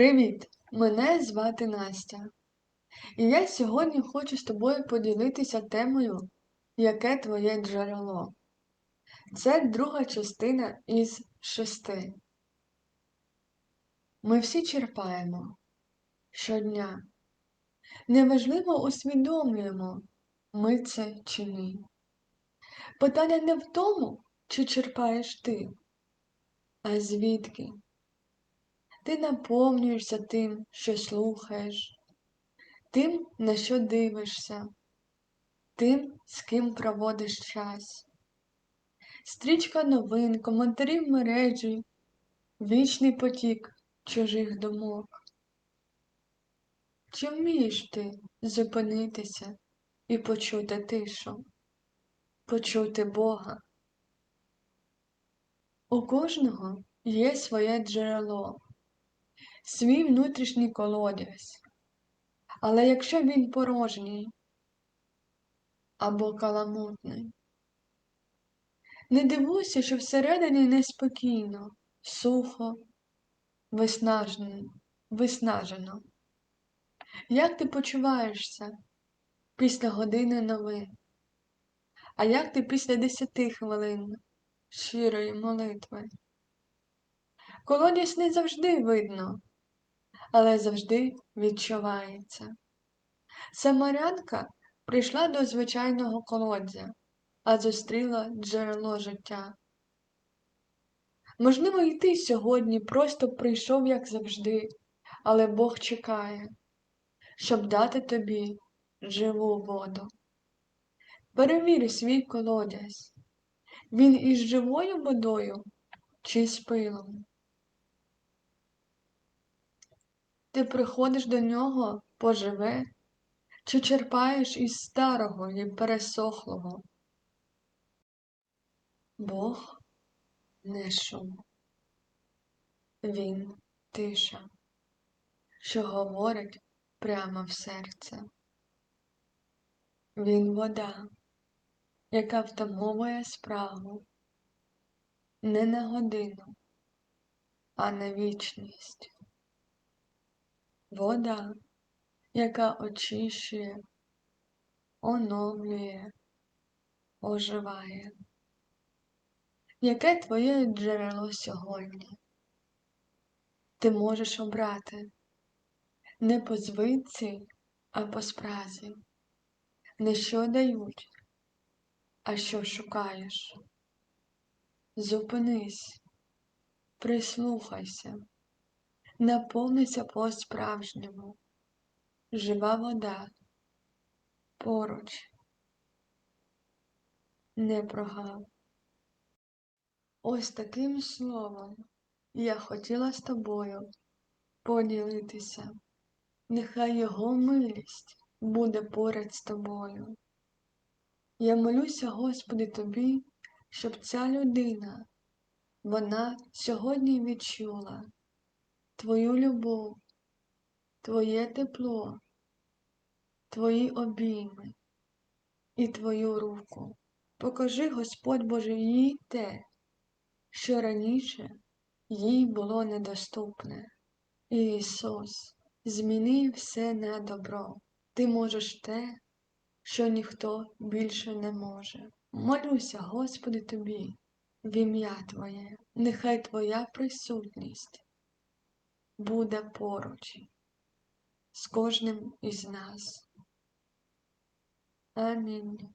Привіт! Мене звати Настя. І я сьогодні хочу з тобою поділитися темою Яке твоє джерело? Це друга частина із шести. Ми всі черпаємо щодня. Неважливо усвідомлюємо, ми це чи ні. Питання не в тому, чи черпаєш ти, а звідки. Ти наповнюєшся тим, що слухаєш, тим, на що дивишся, тим, з ким проводиш час. Стрічка новин, коментарі в мережі, вічний потік чужих думок. Чи вмієш ти зупинитися і почути тишу, почути Бога? У кожного є своє джерело, свій внутрішній колодязь. Але якщо він порожній або каламутний, не дивуйся, що всередині неспокійно, сухо, виснажено, виснажено. Як ти почуваєшся після години новин? А як ти після десяти хвилин щирої молитви? Колодязь не завжди видно, але завжди відчувається. Самарянка прийшла до звичайного колодзя, а зустріла джерело життя. Можливо, і ти сьогодні просто прийшов, як завжди, але Бог чекає, щоб дати тобі живу воду. Перевір свій колодязь. Він із живою водою чи з пилом. Ти приходиш до нього поживе, чи черпаєш із старого і пересохлого. Бог не шум. Він тиша, що говорить прямо в серце. Він вода, яка втамовує справу не на годину, а на вічність. Вода, яка очищує, оновлює, оживає. Яке твоє джерело сьогодні? Ти можеш обрати не по звичці, а по спразі, не що дають, а що шукаєш. Зупинись, прислухайся, наповнися по-справжньому, жива вода поруч, не прогав. Ось таким словом я хотіла з тобою поділитися. Нехай його милість буде поряд з тобою. Я молюся, Господи, тобі, щоб ця людина, вона сьогодні відчула Твою любов, Твоє тепло, Твої обійми і Твою руку. Покажи, Господь Боже, їй те, що раніше їй було недоступне. Ісус зміни все на добро. Ти можеш те, що ніхто більше не може. Молюся, Господи, Тобі, в ім'я Твоє, нехай Твоя присутність буде поруч з кожним із нас. Амінь.